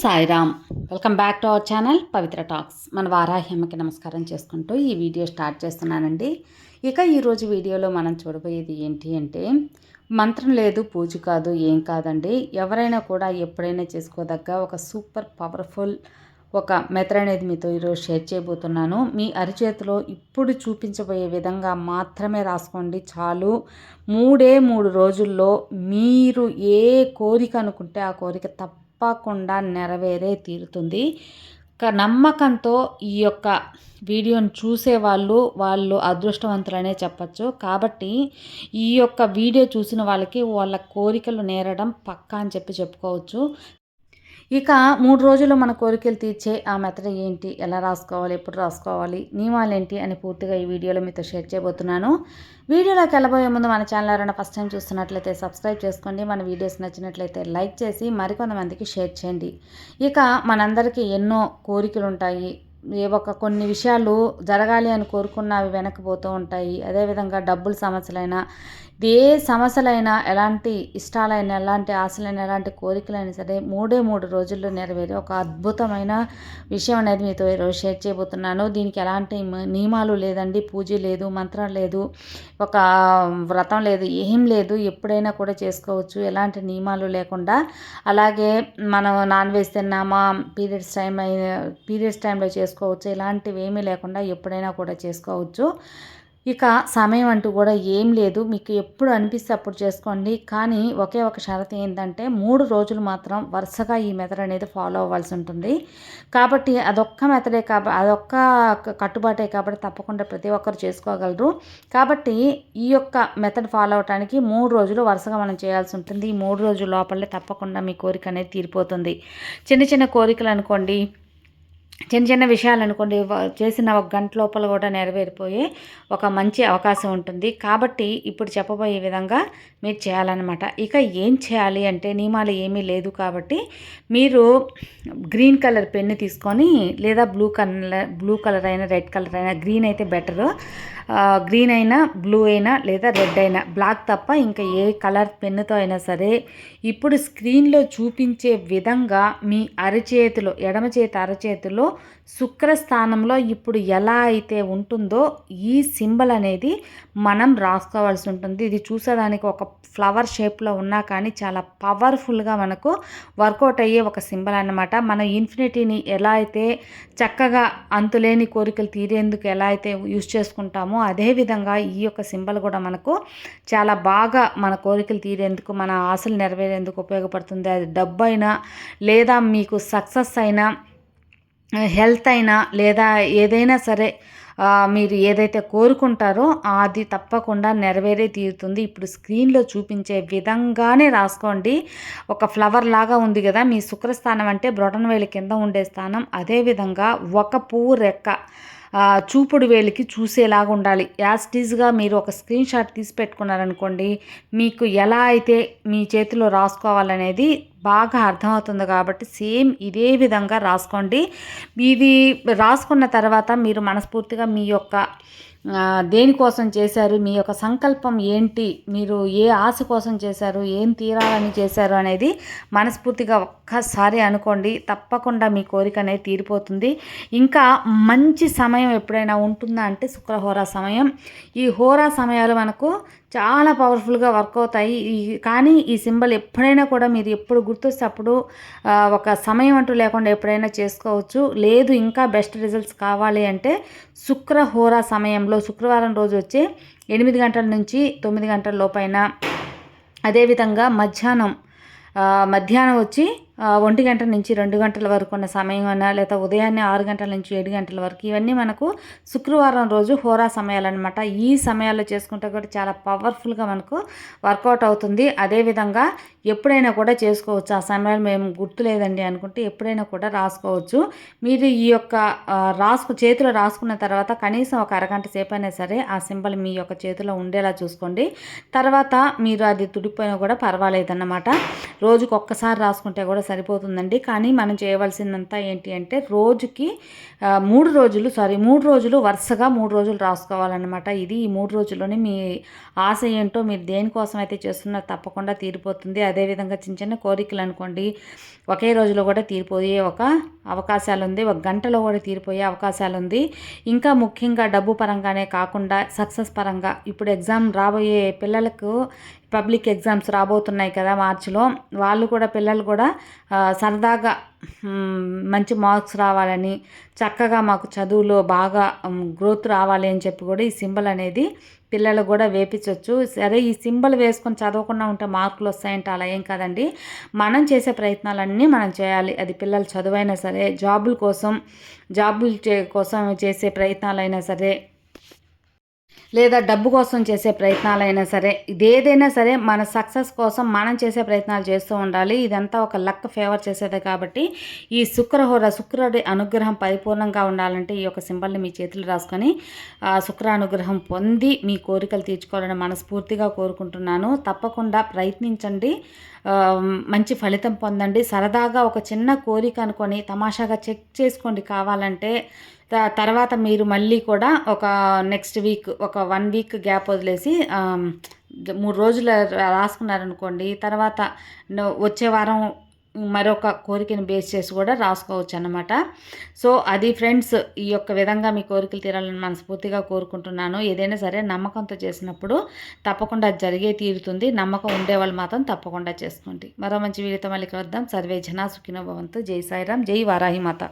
Sairam. Welcome back to our channel Pavitra talks. మన వారాహ్యమ్మకి నమస్కారం చేసుకుంటూ ఈ వీడియో స్టార్ట్ చేస్తున్నానండి. ఇక ఈరోజు వీడియోలో మనం చూడబోయేది ఏంటి అంటే మంత్రం లేదు పూజ కాదు ఏం కాదండి. ఎవరైనా కూడా ఎప్పుడైనా చేసుకోదగ్గ ఒక సూపర్ పవర్ఫుల్ ఒక మెథడ్ అనేది మీతో ఈరోజు షేర్ చేయబోతున్నాను. మీ అరిచేతిలో ఇప్పుడు చూపించబోయే విధంగా మాత్రమే రాసుకోండి. చాలు. మూడే మూడు రోజుల్లో మీరు ఏ కోరిక అనుకుంటే ఆ కోరిక తప్ప తప్పకుండా నెరవేరే తీరుతుంది. నమ్మకంతో ఈ యొక్క వీడియోని చూసేవాళ్ళు వాళ్ళు అదృష్టవంతులనే చెప్పచ్చు. కాబట్టి ఈ యొక్క వీడియో చూసిన వాళ్ళకి వాళ్ళ కోరికలు నేరడం పక్కా అని చెప్పి చెప్పుకోవచ్చు. ఇక మూడు రోజులు మన కోరికలు తీర్చే ఆ మెథడ్ ఏంటి? ఎలా రాసుకోవాలి? ఎప్పుడు రాసుకోవాలి? నియమాలు ఏంటి? అని పూర్తిగా ఈ వీడియోలో మీతో షేర్ చేయబోతున్నాను. వీడియోలోకి వెళ్ళబోయే ముందు మన ఛానల్ ఎవరైనా ఫస్ట్ టైం చూస్తున్నట్లయితే సబ్స్క్రైబ్ చేసుకోండి. మన వీడియోస్ నచ్చినట్లయితే లైక్ చేసి మరికొంతమందికి షేర్ చేయండి. ఇక మనందరికీ ఎన్నో కోరికలు ఉంటాయి. ఏ ఒక కొన్ని విషయాలు జరగాలి అని కోరుకున్న అవి వెనక్కిపోతూ ఉంటాయి. అదేవిధంగా డబ్బుల సమస్యలైనా ఏ సమస్యలైనా ఎలాంటి ఇష్టాలైనా ఎలాంటి ఆశలైనా ఎలాంటి కోరికలైనా సరే మూడే మూడు రోజుల్లో నెరవేరే ఒక అద్భుతమైన విషయం అనేది మీతో ఈరోజు షేర్ చేయబోతున్నాను. దీనికి ఎలాంటి నియమాలు లేదండి పూజ లేదు మంత్రం లేదు ఒక వ్రతం లేదు ఏం లేదు ఎప్పుడైనా కూడా చేసుకోవచ్చు ఎలాంటి నియమాలు లేకుండా. అలాగే మనం నాన్ వెజ్ తిన్నామా పీరియడ్స్ టైం పీరియడ్స్ టైంలో చేసుకోవచ్చు ఇలాంటివి ఏమీ లేకుండా ఎప్పుడైనా కూడా చేసుకోవచ్చు. ఇక సమయం అంటూ కూడా ఏం లేదు. మీకు ఎప్పుడు అనిపిస్తే అప్పుడు చేసుకోండి. కానీ ఒకే ఒక షరత్ ఏంటంటే మూడు రోజులు మాత్రం వరుసగా ఈ మెథడ్ అనేది ఫాలో అవ్వాల్సి ఉంటుంది. కాబట్టి అదొక్క మెథడే కాబట్టి అదొక్క కట్టుబాటే కాబట్టి తప్పకుండా ప్రతి ఒక్కరు చేసుకోగలరు. కాబట్టి ఈ యొక్క మెథడ్ ఫాలో అవడానికి మూడు రోజులు వరుసగా మనం చేయాల్సి ఉంటుంది. ఈ మూడు రోజుల లోపలే తప్పకుండా మీ కోరిక అనేది తీరిపోతుంది. చిన్న చిన్న కోరికలు అనుకోండి చిన్న చిన్న విషయాలు అనుకోండి చేసిన ఒక గంట లోపల కూడా నెరవేరిపోయే ఒక మంచి అవకాశం ఉంటుంది. కాబట్టి ఇప్పుడు చెప్పబోయే విధంగా మీరు చేయాలన్నమాట. ఇక ఏం చేయాలి అంటే నియమాలు ఏమీ లేదు కాబట్టి మీరు గ్రీన్ కలర్ పెన్ను తీసుకొని లేదా బ్లూ కలర్ బ్లూ కలర్ అయినా రెడ్ కలర్ అయినా గ్రీన్ అయితే బెటరు. గ్రీన్ అయినా బ్లూ అయినా లేదా రెడ్ అయినా బ్లాక్ తప్ప ఇంకా ఏ కలర్ పెన్నుతో అయినా సరే ఇప్పుడు స్క్రీన్లో చూపించే విధంగా మీ అరచేతిలో ఎడమ చేతి అరచేతిలో శుక్రస్థానంలో ఇప్పుడు ఎలా అయితే ఉంటుందో ఈ సింబల్ అనేది మనం రాసుకోవాల్సి ఉంటుంది. ఇది చూసేదానికి ఒక ఫ్లవర్ షేప్లో ఉన్నా కానీ చాలా పవర్ఫుల్గా మనకు వర్కౌట్ అయ్యే ఒక సింబల్ అనమాట మన ఇన్ఫినిటీని ఎలా అయితే చక్కగా అంతులేని కోరికలు తీరేందుకు ఎలా అయితే యూజ్ చేసుకుంటామో అదేవిధంగా ఈ యొక్క సింబల్ కూడా మనకు చాలా బాగా మన కోరికలు తీరేందుకు మన ఆశలు నెరవేరేందుకు ఉపయోగపడుతుంది. అది డబ్బు అయినా లేదా మీకు సక్సెస్ అయినా హెల్త్ అయినా లేదా ఏదైనా సరే మీరు ఏదైతే కోరుకుంటారో అది తప్పకుండా నెరవేరే తీరుతుంది. ఇప్పుడు స్క్రీన్లో చూపించే విధంగానే రాసుకోండి. ఒక ఫ్లవర్ లాగా ఉంది కదా మీ శుక్రస్థానం అంటే బ్రొటన్ కింద ఉండే స్థానం. అదేవిధంగా ఒక పువ్వు రెక్క చూపుడు వేలికి చూసేలాగా ఉండాలి. యాస్టీజ్గా మీరు ఒక స్క్రీన్ షాట్ తీసి పెట్టుకున్నారనుకోండి మీకు ఎలా అయితే మీ చేతిలో రాసుకోవాలనేది బాగా అర్థమవుతుంది కాబట్టి సేమ్ ఇదే విధంగా రాసుకోండి. ఇది రాసుకున్న తర్వాత మీరు మనస్ఫూర్తిగా మీ యొక్క దేనికోసం చేశారు? మీ యొక్క సంకల్పం ఏంటి? మీరు ఏ ఆశ కోసం చేశారు? ఏం తీరాలని చేశారు అనేది మనస్ఫూర్తిగా ఒక్కసారి అనుకోండి. తప్పకుండా మీ కోరిక అనేది తీరిపోతుంది. ఇంకా మంచి సమయం ఎప్పుడైనా ఉంటుందా అంటే శుక్రహోరా సమయం. ఈ హోరా సమయాలు మనకు చాలా పవర్ఫుల్గా వర్క్ అవుతాయి. కానీ ఈ సింబల్ ఎప్పుడైనా కూడా మీరు ఎప్పుడు గుర్తొస్తే అప్పుడు ఒక సమయం అంటూ లేకుండా ఎప్పుడైనా చేసుకోవచ్చు. లేదు ఇంకా బెస్ట్ రిజల్ట్స్ కావాలి అంటే శుక్రహోర సమయంలో శుక్రవారం రోజు వచ్చే ఎనిమిది గంటల నుంచి తొమ్మిది గంటల లోపైన అదేవిధంగా మధ్యాహ్నం మధ్యాహ్నం వచ్చి ఒంటి గంట నుంచి రెండు గంటల వరకు ఉన్న సమయం అన్నా లేదా ఉదయాన్నే ఆరు గంటల నుంచి ఏడు గంటల వరకు ఇవన్నీ మనకు శుక్రవారం రోజు హోరా సమయాలన్నమాట. ఈ సమయాల్లో చేసుకుంటే కూడా చాలా పవర్ఫుల్గా మనకు వర్కౌట్ అవుతుంది. అదేవిధంగా ఎప్పుడైనా కూడా చేసుకోవచ్చు. ఆ సమయాలు మేము గుర్తులేదండి అనుకుంటే ఎప్పుడైనా కూడా రాసుకోవచ్చు. మీరు ఈ యొక్క రాసుకు చేతిలో రాసుకున్న తర్వాత కనీసం ఒక అరగంట సేపు అయినా సరే ఆ సింబల్ మీ యొక్క చేతిలో ఉండేలా చూసుకోండి. తర్వాత మీరు అది తుడిపోయినా కూడా పర్వాలేదన్నమాట. రోజుకు ఒక్కసారి రాసుకుంటే కూడా కూడా సరిపోతుందండి. కానీ మనం చేయవలసిందంతా ఏంటి అంటే రోజుకి మూడు రోజులు సారీ మూడు రోజులు వరుసగా మూడు రోజులు రాసుకోవాలన్నమాట. ఇది ఈ మూడు రోజుల్లోనే మీ ఆశ ఏంటో మీరు దేనికోసం అయితే చేస్తున్నారో తప్పకుండా తీరిపోతుంది. అదేవిధంగా చిన్న చిన్న కోరికలు అనుకోండి. ఒకే రోజులో కూడా తీరిపోయే ఒక అవకాశాలు ఉంది. ఒక గంటలో కూడా తీరిపోయే అవకాశాలు ఉంది. ఇంకా ముఖ్యంగా డబ్బు పరంగానే కాకుండా సక్సెస్ పరంగా ఇప్పుడు ఎగ్జామ్ రాబోయే పిల్లలకు పబ్లిక్ ఎగ్జామ్స్ రాబోతున్నాయి కదా మార్చిలో. వాళ్ళు కూడా పిల్లలు కూడా సరదాగా మంచి మార్క్స్ రావాలని చక్కగా మాకు చదువులో బాగా గ్రోత్ రావాలి అని చెప్పి కూడా ఈ సింబల్ అనేది పిల్లలు కూడా వేపించవచ్చు సరే ఈ సింబల్ వేసుకొని చదవకుండా ఉంటే మార్కులు వస్తాయంటే అలా ఏం కాదండి. మనం చేసే ప్రయత్నాలన్నీ మనం చేయాలి. అది పిల్లలు చదువైనా సరే జాబుల కోసం జాబులు చే కోసం చేసే ప్రయత్నాలైనా సరే లేదా డబ్బు కోసం చేసే ప్రయత్నాలైనా సరే ఇదేదైనా సరే మన సక్సెస్ కోసం మనం చేసే ప్రయత్నాలు చేస్తూ ఉండాలి. ఇదంతా ఒక లక్ ఫేవర్ చేసేదే కాబట్టి ఈ శుక్రహోర శుక్రుడి అనుగ్రహం పరిపూర్ణంగా ఉండాలంటే ఈ యొక్క సింబల్ని మీ చేతులు రాసుకొని శుక్ర అనుగ్రహం పొంది మీ కోరికలు తీర్చుకోవాలని మనస్ఫూర్తిగా కోరుకుంటున్నాను. తప్పకుండా ప్రయత్నించండి. మంచి ఫలితం పొందండి. సరదాగా ఒక చిన్న కోరిక అనుకొని తమాషాగా చెక్ చేసుకోండి. కావాలంటే తర్వాత మీరు మళ్ళీ కూడా ఒక నెక్స్ట్ వీక్ ఒక వన్ వీక్ గ్యాప్ వదిలేసి మూడు రోజులు రాసుకున్నారనుకోండి తర్వాత వచ్చే వారం మరొక కోరికని బేస్ చేసి కూడా రాసుకోవచ్చు అనమాట సో అది ఫ్రెండ్స్ ఈ యొక్క విధంగా మీ కోరికలు తీరాలని మనస్ఫూర్తిగా కోరుకుంటున్నాను. ఏదైనా సరే నమ్మకంతో చేసినప్పుడు తప్పకుండా అది జరిగే తీరుతుంది. నమ్మకం ఉండేవాళ్ళు మాత్రం తప్పకుండా చేసుకోండి. మరో మంచి వీడియోతో మళ్ళీ కలుద్దాం. సర్వే జనా సుఖినో భవంతు. జై సాయిరామ్. జై వారాహి మాత